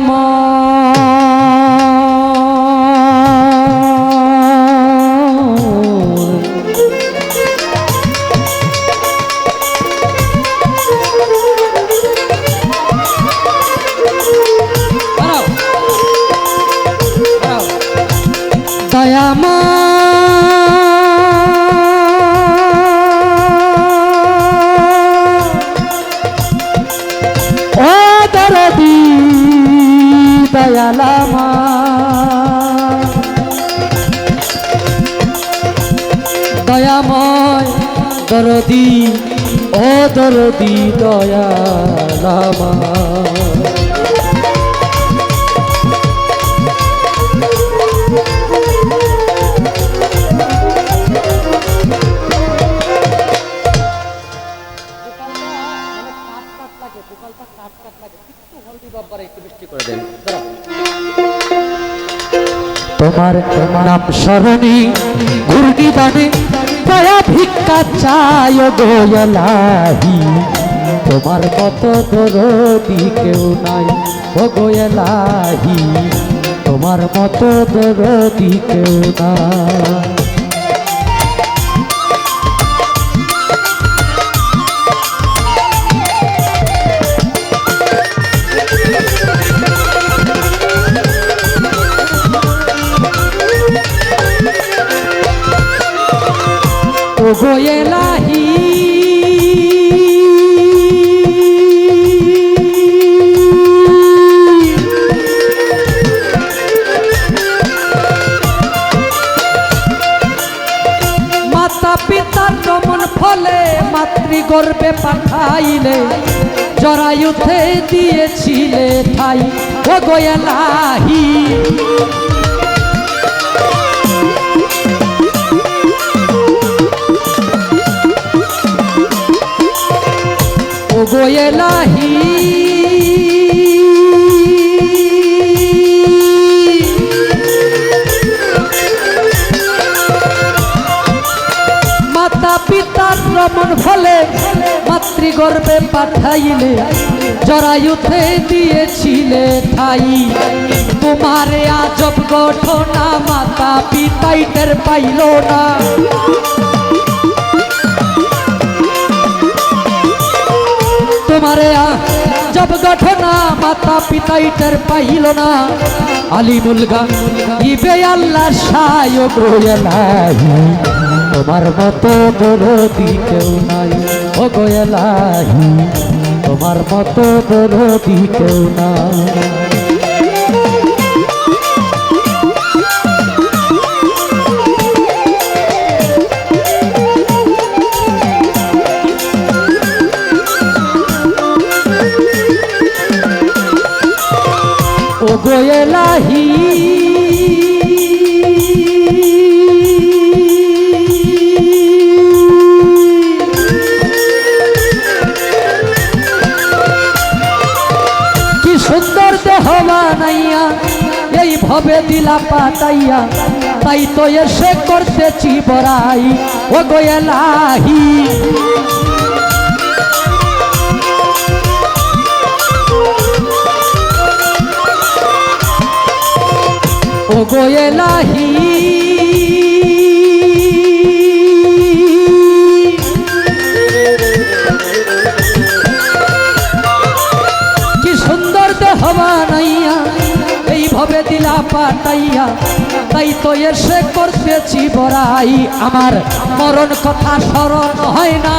দয়াময় দয়ালামা। দয়াময় দরদি ও দরদি দয়ালামা। তোমার নাম স্মরণে ঘূর্ণি দানে দয়া ভিক্ষা চায় গোয়ালাহি তোমার কত দরদি কেউ নাই ও গোয়ালাহি তোমার মতো দরদি কেউ নাই। ও গোয়েলাহি মাতা পিতার নমন ফলে মাতৃগর্ভে পাঠাইলে জরায়ুতে দিয়েছিলে ঠাই। ও গোয়েলাহি গোয়েলাহি মাতা পিতার রমন ফলে মাতৃগর্ভে পাঠাইলে জরায়ুতে দিয়েছিলে ঠাই তোমারে আজব গঠনা মাতা পিতাই টের পাইল না গঠনা মাতা পিতাই টের পাইল না। আলিমুল গান, ইবে আল্লাহ সায় নাই। তোমার মতো দরদি কেউ নাই ও গোয়লাহি তোমার মতো দরদি কেউ নাই। গোয়েলাহি কি সুন্দর দেহ বানাইয়া, এই ভবে দিলা পাতাইয়া, তাই তো এসে করতেছি বড়াই। ও গোয়েলাহি গোয়েলাহি কি সুন্দর দেহ বানাইয়া এইভাবে দিলা পাতাইয়া, তাই তো এসে করতেছি বড়াই। আমার মরণ কথা স্মরণ হয় না,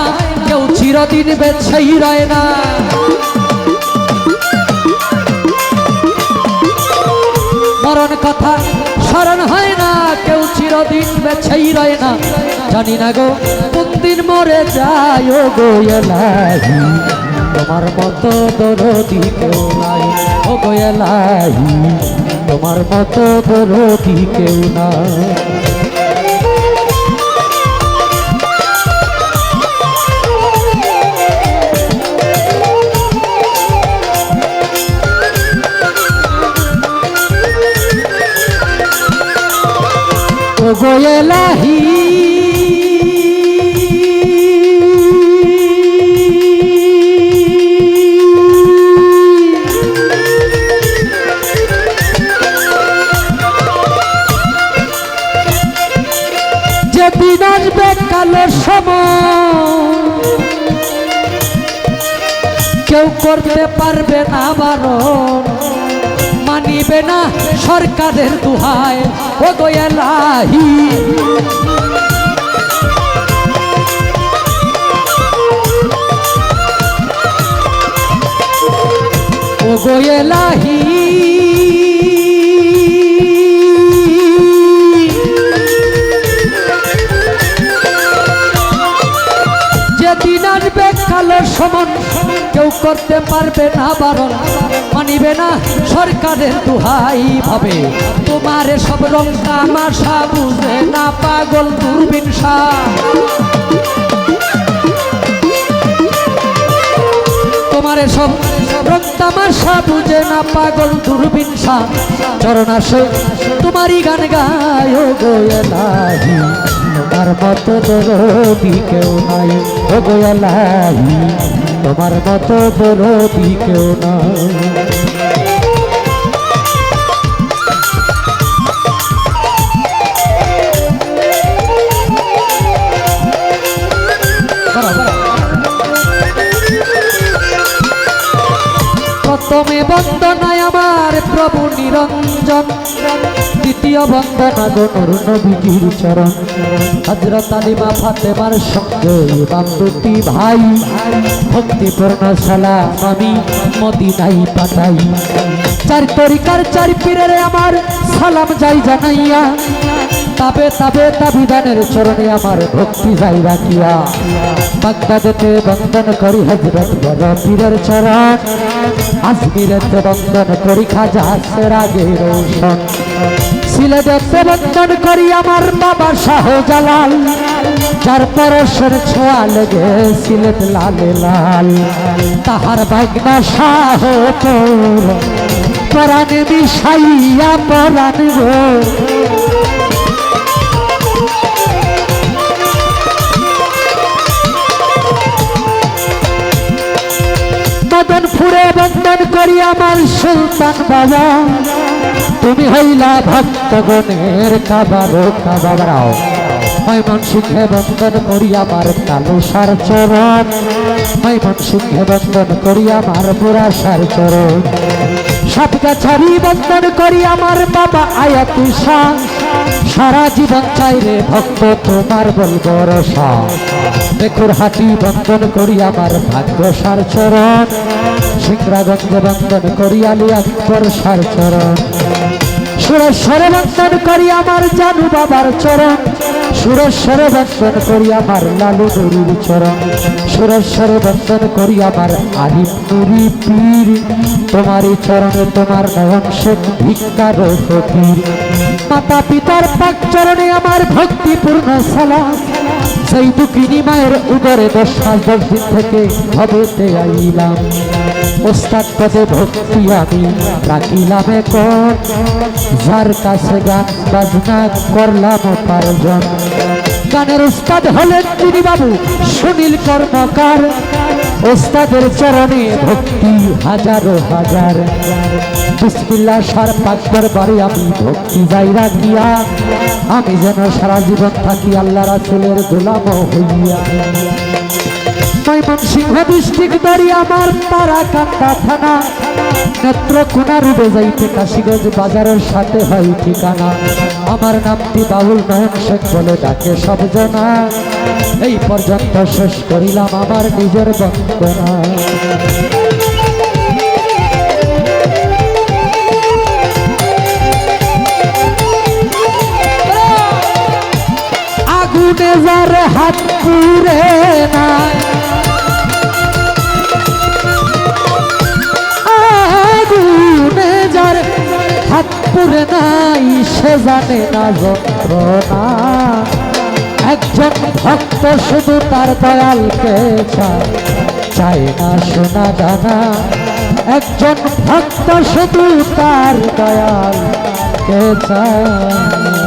কেউ চিরদিন বেছেই রয় না। বেছেই রয় না, জানি না গো, কোন দিন মরে যায়, ও এলাই তোমার মতো দরদি কেউ নাই, ও গো এলাই তোমার মতো দরদি কেউ নাই। গোয়েলাহি। যেদিন আসবে কালের সময় কেউ করতে পারবে না বারণ মানিবে না সরকারের দুহায়। ও গোয়েলাহি ও গোয়েলাহি যেদিন আসবে কালো সমন কেউ করতে পারবে না বারণ। মানিবে না সরকারের দুহাই ভাবে। তোমার সব রং তামাশা বুঝে না পাগল দূরবীন তোমার সব রং তামাশা বুঝে না পাগল দূরবীন শাহ চরণ আসে তোমারই গান গায় ও গোয়েলাহি তোমার মতো দরদি কেউ নাই। ও গোয়েলাহি তোমার মতো দরদি কেউ নাই। প্রথমে বন্দনায় আমার প্রভু নিরঞ্জন। দ্বিতীয় বন্দনা গনুর নবীজির চরণ। হজরত আলিমা ফাতেমার সঙ্গে বাপতি ভাই। ভক্তিপূর্ণ সালাম আমি মদিনাই পাঠাই। চার তরিকার চার পীরের আমার সালাম যাই জানাইয়া তাবে তাবে তাবিদানের চরণে আমার ভক্তি যাই রাখিয়া। বাগদাদেতে বন্দন করি হজরত বড় পীরের চরণ। আজমিরেতে বন্দন করি খাজা সেরাগে রোশন সিলেটেতে বন্দন করি আমার বাবা শাহ জালাল যার পরশের ছোঁয়া লেগে সিলেট লালে লাল। তাহার বাগনা শাহ তোর পরাণে বিষাইয়া পরাণ করি আমার সুলতান বাবা তুমি হইলা ভক্তগণের কাবারো কাবারাও মৈমন সিংহে বন্দন করি আমার কালো সার চরণ। মৈমন সিংহে বন্দন করি আমার বুড়া সার চরণ। সবটা ছাড়ি বন্দন করি আমার বাবা আয়াতি শাহ। সারা জীবন চাইরে ভক্ত, তোমার বলব রসা বেকুর হাটি বন্দন করি আমার ভাগ্য সার চরণ। সিংরাগঞ্জ বন্দন করি আলী আকবর সার চরণ। সুরেশ্বরে বন্দন করি আমার জানু বাবার চরণ। সুরেশ্বরে বন্দন করি আমার লালু নুরির চরণ। সুরেশ্বরে বন্দন করি আমার আলিম নুরি পীর। তোমারই চরণে তোমার নয়ন শেখ ভিক্ষার ফকির। মাতা পিতার পাক চরণে আমার ভক্তিপূর্ণ সালাম। সেই দুঃখিনী মায়ের উদরে দশ মাস দশ দিন থেকে ভবেতে আইলাম। ওস্তাদ পদে ভক্তি আমি রাখিলাম কর যার কাছে গান বাজনা করলাম পারজন গানের ওস্তাদ হলেন তিনি বাবু সুনীল কর্মকার। ওস্তাদের চরণে ভক্তি হাজারো হাজার। বিসমিল্লা সার পাঁচবার বারে আমি ভক্তি যাই রাখিয়া, আমি যেন সারা জীবন থাকি আল্লাহ রাসুলের গোলাম হইয়া। ময়মনসিংহ ডিস্ট্রিক্ট দাঁড়ি আমার কান্তা থানা নেত্রকোনা রুবে যাইতে কাশিগঞ্জ বাজারের সাথে হয় ঠিকানা আমার নামটি বাবুল নয়ন শেখ বলে ডাকে সব জনা এই পর্যন্ত শেষ করিলাম আমার নিজের বন্দনা আগুনে যার হাত পুরে পুরে নাই সে জানে না যন্ত্রণা। একজন ভক্ত শুধু তার দয়ালকে চায় চায় না শোনা জানা। একজন ভক্ত শুধু তার দয়ালকে চায়।